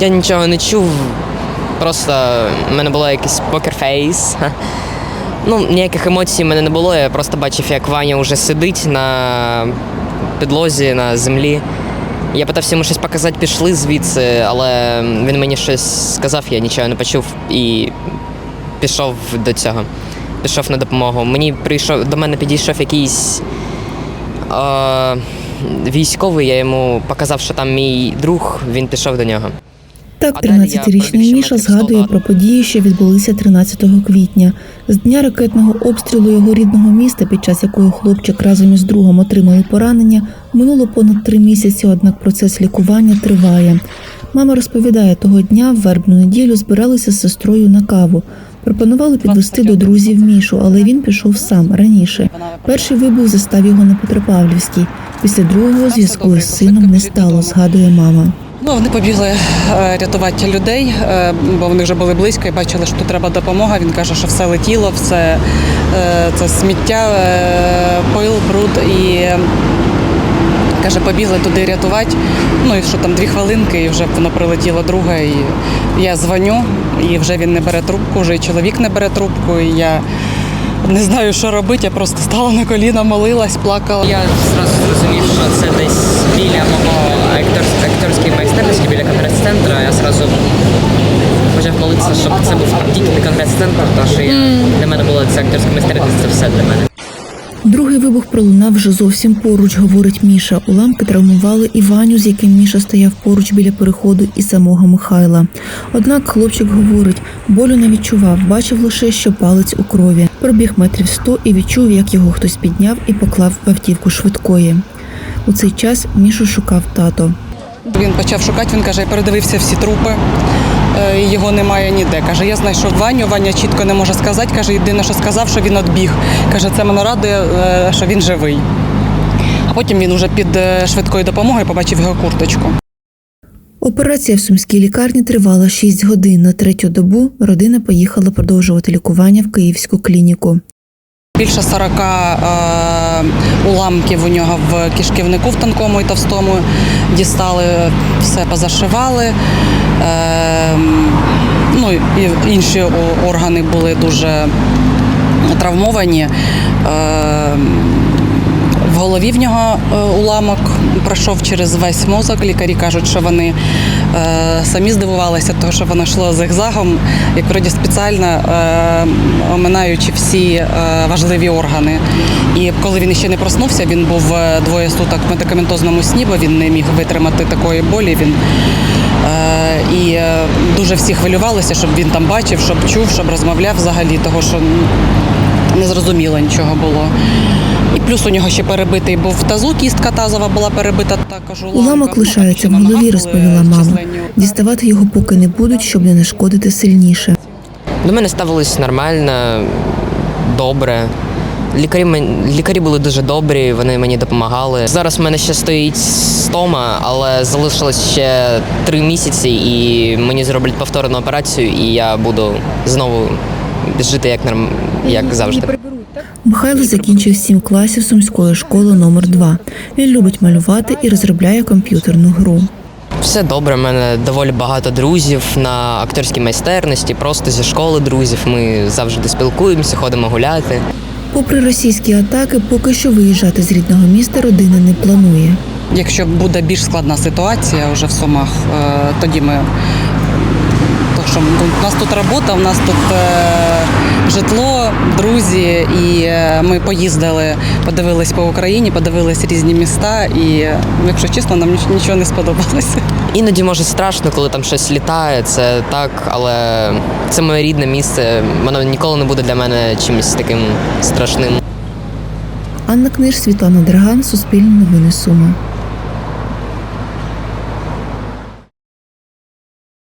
я нічого не чув. Просто в мене було якийсь покерфейс. Ну, ніяких емоцій в мене не було. Я просто бачив, як Ваня вже сидить на підлозі, на землі. Я питався йому щось показати, пішли звідси, але він мені щось сказав, я нічого не почув і пішов до цього. Пішов на допомогу. Мені прийшов до мене підійшов якийсь е, військовий, я йому показав, що там мій друг, він пішов до нього. Так, А 13-річний Міша згадує про події, що відбулися 13 квітня. З дня ракетного обстрілу його рідного міста, під час якого хлопчик разом із другом отримали поранення, минуло понад три місяці, однак процес лікування триває. Мама розповідає, того дня в вербну неділю збиралися з сестрою на каву. Пропонували підвести до друзів Мішу, але він пішов сам раніше. Перший вибух застав його на Петропавлівській. Після другого зв'язку із сином не стало, згадує мама. Ну, вони побігли е, рятувати людей, е, бо вони вже були близько і бачили, що треба допомога. Він каже, що все летіло, все е, це сміття, пил, бруд і. Каже, побігли туди рятувати. Ну і що там дві хвилинки, і вже воно прилетіло друге. І я дзвоню, і вже він не бере трубку, вже і чоловік не бере трубку. І я не знаю, що робити. Я просто стала на коліна, молилась, плакала. Я зразу зрозумів, що це десь біля мого актор- акторської майстерності, біля конгрес-центру. Я зразу почав молитися, щоб це був тільки не конгрес-центр, тому що я, для мене була ця акторська майстерність, це все для мене. Другий вибух пролунав вже зовсім поруч, говорить Міша. Уламки травмували і Ваню, з яким Міша стояв поруч біля переходу, і самого Михайла. Однак хлопчик говорить, болю не відчував, бачив лише, що палець у крові. Пробіг метрів сто і відчув, як його хтось підняв і поклав в автівку швидкої. У цей час Мішу шукав тато. Він почав шукати, він каже, я передивився всі трупи. е, Його немає ніде. Каже, я знайшов Ваню. Ваня чітко не може сказати. Каже, єдине, що сказав, що він відбіг. Каже, це мене радує, е, що він живий. А потім він уже під е, швидкою допомогою побачив його курточку. Операція в сумській лікарні тривала 6 годин. На третю добу родина поїхала продовжувати лікування в київську клініку. Більше 40 е, уламків у нього в кишківнику в тонкому і товстому дістали, все позашивали. Е, ну і інші органи були дуже травмовані. Голові в нього е, уламок пройшов через весь мозок. Лікарі кажуть, що вони е, самі здивувалися, того, що воно йшло зигзагом, як вроді спеціально е, оминаючи всі важливі органи. І коли він ще не проснувся, він був двоє суток в медикаментозному сні, бо він не міг витримати такої болі. Він і дуже всі хвилювалися, щоб він там бачив, щоб чув, щоб розмовляв взагалі, того що не зрозуміло нічого було. І плюс у нього ще перебитий був в тазу, кістка тазова була перебита також. Уламок Ну, лишається в голові, розповіла мама. Діставати його поки не будуть, щоб не нашкодити сильніше. До мене ставились нормально, добре. Лікарі, лікарі були дуже добрі, вони мені допомагали. Зараз в мене ще стоїть стома, але залишилось ще три місяці, і мені зроблять повторну операцію, і я буду знову жити як норм... як завжди. Михайло закінчив сім класів сумської школи номер 2 Він любить малювати і розробляє комп'ютерну гру. Все добре, в мене доволі багато друзів на акторській майстерності, просто зі школи друзів. Ми завжди спілкуємося, ходимо гуляти. Попри російські атаки, поки що виїжджати з рідного міста родина не планує. Якщо буде більш складна ситуація вже в Сумах, е, тоді ми. То що ну, у нас тут робота, у нас тут е, житло, друзі, і е, ми поїздили, подивились по Україні, подивились різні міста, і, якщо чесно, нам ніч- нічого не сподобалося. Іноді може страшно, коли там щось літає, це так, але це моє рідне місце. Воно ніколи не буде для мене чимось таким страшним. Анна Книж, Світлана Драган, Суспільне новини Суми.